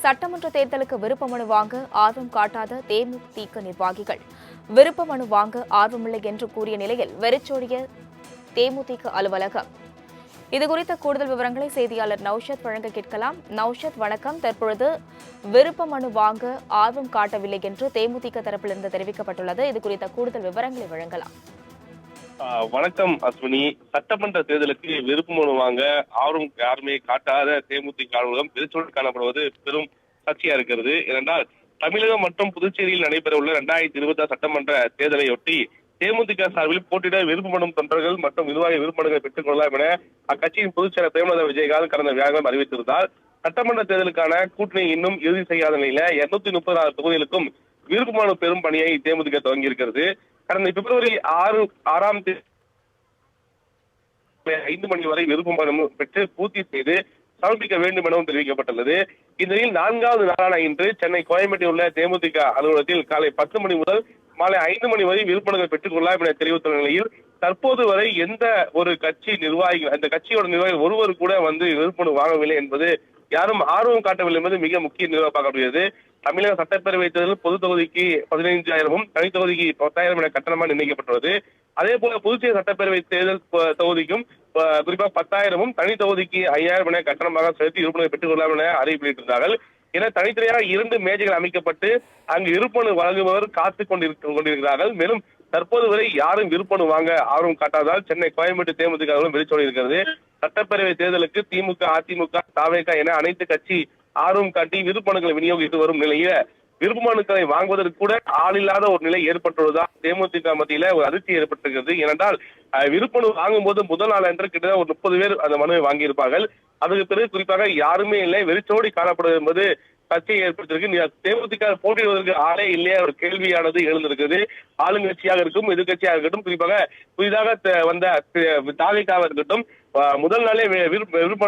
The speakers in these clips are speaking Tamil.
சட்டமன்ற தேர்தலுக்கு விருப்ப மனு வாங்க ஆர்வம் காட்டாத தேமுதிக நிர்வாகிகள். விருப்ப மனு வாங்க ஆர்வமில்லை என்று கூறிய நிலையில் வெறிச்சோடிய தேமுதிக அலுவலகம். இதுகுறித்த கூடுதல் விவரங்களை செய்தியாளர் நௌஷத் வழங்க கேட்கலாம். நௌஷத் வணக்கம். தற்பொழுது விருப்ப மனு வாங்க ஆர்வம் காட்டவில்லை என்று தேமுதிக தரப்பிலிருந்து தெரிவிக்கப்பட்டுள்ளது. இது குறித்த கூடுதல் விவரங்களை வழங்கலாம். வணக்கம் அஸ்வினி. சட்டமன்ற தேர்தலுக்கு விருப்ப மனு வாங்க ஆர்வம் யாருமே காட்டாத தேமுதிக அலுவலகம் வெறிச்சோடு காணப்படுவது பெரும் சர்ச்சையா இருக்கிறது. ஏனென்றால் தமிழகம் மற்றும் புதுச்சேரியில் நடைபெறவுள்ள இரண்டாயிரத்தி இருபத்தி ஆறு சட்டமன்ற தேர்தலையொட்டி தேமுதிக சார்பில் போட்டியிட விருப்ப மனு தொண்டர்கள் மற்றும் நிர்வாக விருப்ப மனுகளை பெற்றுக் கொள்ளலாம் என அக்கட்சியின் பொதுச்செயலர் பிரேமலதா விஜயகாந்த் கடந்த வியாழன் அறிவித்திருந்தார். சட்டமன்ற தேர்தலுக்கான கூட்டணி இன்னும் இறுதி செய்யாத நிலையில இருநூத்தி முப்பத்தி நாலு தொகுதிகளுக்கும் விருப்ப மனு பெறும் பணியை தேமுதிக துவங்கி இருக்கிறது கடந்த பிப்ரவரி ஆறு ஆறாம் தேதி ஐந்து மணி வரை விருப்ப பெற்று பூர்த்தி செய்து சமர்ப்பிக்க வேண்டும் எனவும் தெரிவிக்கப்பட்டுள்ளது. இந்நிலையில் நான்காவது நாளான இன்று சென்னை கோயம்பேட்டில் உள்ள தேமுதிக அலுவலகத்தில் காலை பத்து மணி முதல் மாலை ஐந்து மணி வரை விருப்பங்கள் பெற்றுக் கொள்ளலாம் என தெரிவித்துள்ள நிலையில் தற்போது வரை எந்த ஒரு கட்சி நிர்வாகிகள் அந்த கட்சியோட நிர்வாகிகள் ஒருவர் கூட வந்து விருப்பம் வாங்கவில்லை என்பது யாரும் ஆர்வம் காட்டவில்லை என்பது மிக முக்கிய நிர்வாக பார்க்கப்படுகிறது தமிழக சட்டப்பேரவை தேர்தல் பொது தொகுதிக்கு பதினைஞ்சாயிரமும் தனித்தொகுதிக்கு பத்தாயிரம் என கட்டணமாக நிர்ணயிக்கப்பட்டுள்ளது. அதே போல புதுச்சேரி சட்டப்பேரவை தேர்தல் தொகுதிக்கும் குறிப்பாக பத்தாயிரமும் தனி தொகுதிக்கு ஐயாயிரம் என கட்டணமாக செலுத்தி இருப்பினை பெற்றுக் கொள்ளலாம் என அறிவிப்பிட்டிருந்தார்கள் என தனித்தனியாக இரண்டு மேஜைகள் அமைக்கப்பட்டு அங்கு இருப்பனு வழங்குபவர் காத்து கொண்டிருக்க கொண்டிருக்கிறார்கள். மேலும் தற்போது வரை யாரும் விருப்பனு வாங்க ஆர்வம் காட்டாததால் சென்னை கோயம்பேடு தேமுதிக அலுவலகம் வெளிச்சோடி இருக்கிறது. சட்டப்பேரவை தேர்தலுக்கு திமுக அதிமுக தாவேக என அனைத்து கட்சி ஆர்வம் காட்டி விருப்பணுக்களை விநியோகித்து வரும் நிலையில விருப்ப மனுக்களை வாங்குவதற்கு கூட ஆள் இல்லாத ஒரு நிலை ஏற்பட்டுள்ளதால் தேமுதிக மத்தியில ஒரு அதிர்ச்சி ஏற்பட்டிருக்கிறது. ஏனென்றால் அஹ், விருப்பனு வாங்கும் போது முதல் நாள் என்று கிட்டத்தட்ட ஒரு முப்பது பேர் அந்த மனுவை வாங்கியிருப்பார்கள். அதுக்கு பிறகு குறிப்பாக யாருமே இல்லை. வெறிச்சோடி காணப்படுவது என்பது சர்ச்சையை ஏற்படுத்தியிருக்கு. தேமுதிக போட்டியிடுவதற்கு ஆளே இல்லையா? ஒரு கேள்வியானது எழுந்திருக்கிறது ஆளுங்கட்சியாக இருக்கும் எதிர்கட்சியாக இருக்கட்டும் குறிப்பாக புதிதாக த- வந்த தாலிகாவாக இருக்கட்டும் முதல் நாளே விற்பனை விருப்ப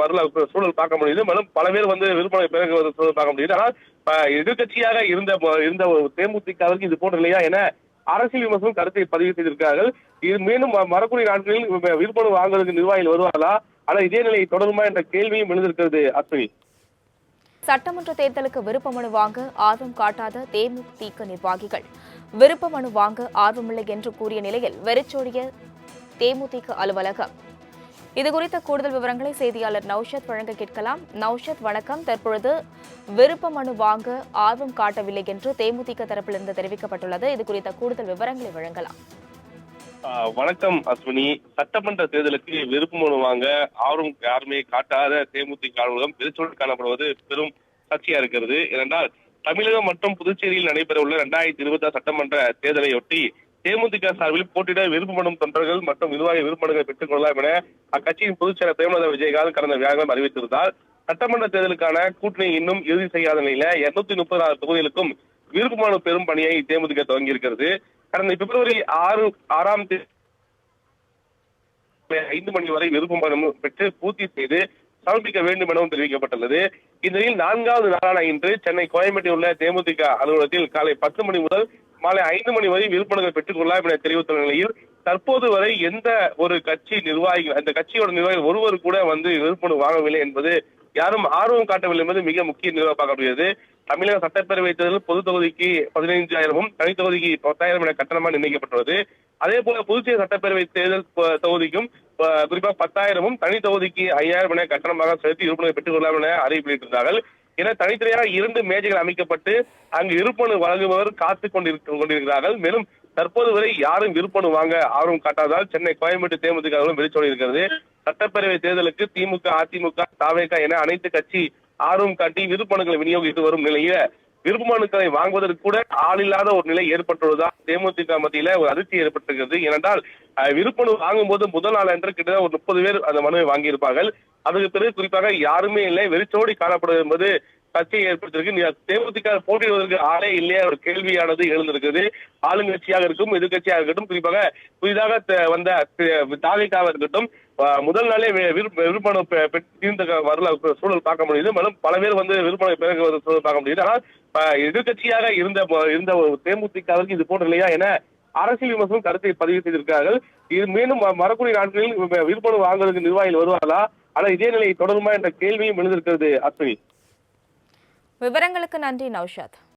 வரல சூழல் பார்க்க முடியுது. மேலும் பல பேர் வந்து விற்பனை பிறகு சூழல் பார்க்க முடியுது. ஆனால் எதிர்கட்சியாக எதிர்க்கட்சியாக இருந்த இருந்த ஒரு தேமுதிகவிற்கு இது போன்ற இல்லையா என அரசியல் விமர்சனம் கருத்தை பதிவு செய்திருக்கிறார்கள். இது மீண்டும் வரக்கூடிய நாட்களில் விற்பனை வாங்குறதுக்கு நிர்வாகிகள் வருவார்களா? ஆனால் இதே நிலை தொடருமா என்ற கேள்வியும் எழுந்திருக்கிறது அஸ்வினி. சட்டமன்ற தேர்தலுக்கு விருப்ப மனு வாங்க ஆர்வம் காட்டாத தேமுதிக நிர்வாகிகள். விருப்ப மனு வாங்க ஆர்வமில்லை என்று கூறிய நிலையில் வெறிச்சோடிய தேமுதிக அலுவலகம். இதுகுறித்த கூடுதல் விவரங்களை செய்தியாளர் நௌஷத் வழங்க கேட்கலாம். நௌஷத் வணக்கம். தற்பொழுது விருப்ப மனு வாங்க ஆர்வம் காட்டவில்லை என்று தேமுதிக தரப்பிலிருந்து தெரிவிக்கப்பட்டுள்ளது. இது குறித்த கூடுதல் விவரங்களை வழங்கலாம். ஆஹ் வணக்கம் அஸ்வினி. சட்டமன்ற தேர்தலுக்கு விருப்ப மனு வாங்க ஆர்வம் யாருமே காட்டாத தேமுதிக அலுவலகம் வெறிச்சோடு காணப்படுவது பெரும் சர்ச்சையா இருக்கிறது. ஏனென்றால் தமிழகம் மற்றும் புதுச்சேரியில் நடைபெறவுள்ள இரண்டாயிரத்தி இருபத்தி சட்டமன்ற தேர்தலையொட்டி தேமுதிக சார்பில் போட்டியிட விருப்பமனு தொண்டர்கள் மற்றும் நிர்வாக விருப்பமனுகளை பெற்றுக் கொள்ளலாம் என அக்கட்சியின் பொதுச்செயலர் பிரேமலதா விஜயகாந்த் கடந்த வியாழன் அறிவித்திருந்தார். சட்டமன்ற தேர்தலுக்கான கூட்டணி இன்னும் இறுதி செய்யாத நிலையில இருநூத்தி முப்பத்தி ஆறு தொகுதிகளுக்கும் விருப்பமனு பெறும் பணியை தேமுதிக துவங்கி இருக்கிறது கடந்த பிப்ரவரி ஆறு ஆறாம் தேதி ஐந்து மணி வரை விருப்பமனு பெற்று பூர்த்தி செய்து சமர்ப்பிக்க வேண்டும் எனவும் தெரிவிக்கப்பட்டுள்ளது. இந்நிலையில் நான்காவது நாளான இன்று சென்னை கோயம்பேட்டில் உள்ள தேமுதிக அலுவலகத்தில் காலை பத்து மணி முதல் மாலை ஐந்து மணி வரை விருப்பங்கள் பெற்றுக் கொள்ளலாம் என தெரிவித்துள்ள நிலையில் தற்போது வரை எந்த ஒரு கட்சி நிர்வாகிகள் அந்த கட்சியோட நிர்வாகிகள் ஒருவர் கூட வந்து விருப்பமனு வாங்கவில்லை என்பது யாரும் ஆர்வம் காட்டவில்லை என்பது மிக முக்கிய நிர்வாக தமிழக சட்டப்பேரவை தேர்தல் பொது தொகுதிக்கு பதினைஞ்சாயிரமும் தனித்தொகுதிக்கு பத்தாயிரம் என கட்டணமாக நிர்ணயிக்கப்பட்டுள்ளது. அதே போல புதுச்சேரி சட்டப்பேரவை தேர்தல் தொகுதிக்கும் குறிப்பாக பத்தாயிரமும் தனி தொகுதிக்கு ஐயாயிரம் என கட்டணமாக செலுத்தி இருப்பினை பெற்றுக் கொள்ளலாம் என அறிவிப்பிட்டிருந்தார்கள் என தனித்தனியாக இரண்டு மேஜைகள் அமைக்கப்பட்டு அங்கு இருப்பனு வழங்குபவர் காத்துக் கொண்டிருக்க கொண்டிருக்கிறார்கள். மேலும் தற்போது வரை யாரும் விருப்பனு வாங்க ஆர்வம் காட்டாததால் சென்னை கோயம்பேடு தேமுதிக வெளிச்சோடி இருக்கிறது. சட்டப்பேரவை தேர்தலுக்கு திமுக அதிமுக தாவேக என அனைத்து கட்சி ஆர்வம் காட்டி விருப்பணுகளை விநியோகித்து வரும் நிலையில விருப்ப மனுக்களை வாங்குவதற்கு கூட ஆள் இல்லாத ஒரு நிலை ஏற்பட்டுள்ளதால் தேமுதிக மத்தியில ஒரு அதிர்ச்சி ஏற்பட்டிருக்கிறது. ஏனென்றால் அஹ், விருப்பனு வாங்கும் போது முதல் நாள் என்று கிட்டத்தட்ட ஒரு முப்பது பேர் அந்த மனுவை வாங்கியிருப்பார்கள். அதுக்கு பிறகு குறிப்பாக யாருமே இல்லை. வெறிச்சோடி காணப்படுவது என்பது சர்ச்சையை ஏற்படுத்தியிருக்கு. தேமுதிக போட்டியிடுவதற்கு ஆளே இல்லையா? ஒரு கேள்வியானது எழுந்திருக்கிறது ஆளுங்கட்சியாக இருக்கும் எதிர்கட்சியாக இருக்கட்டும் குறிப்பாக புதிதாக வந்த தாலிக்காக இருக்கட்டும் முதல் நாளே வி- விருப்ப தீர்ந்த வரல சூழல் பார்க்க முடியுது. மேலும் பல பேர் வந்து விருப்பமனு பிறகு வரும் சூழல் பார்க்க முடியுது. ஆனால் எதிர்கட்சியாக எதிர்க்கட்சியாக இருந்த இருந்த ஒரு தேமுதிகவிற்கு இது போன்ற இல்லையா என அரசியல் விமர்சனம் கருத்தை பதிவு செய்திருக்கிறார்கள். இது மீண்டும் வ- வரக்கூடிய நாட்களில் வி- வாங்குவதற்கு நிர்வாகிகள் வருவார்களா? ஆனா இதே நிலை தொடருமா என்ற கேள்வியும் எழுந்திருக்கிறது அஸ்வினி. விவரங்களுக்கு நன்றி நௌஷாத்.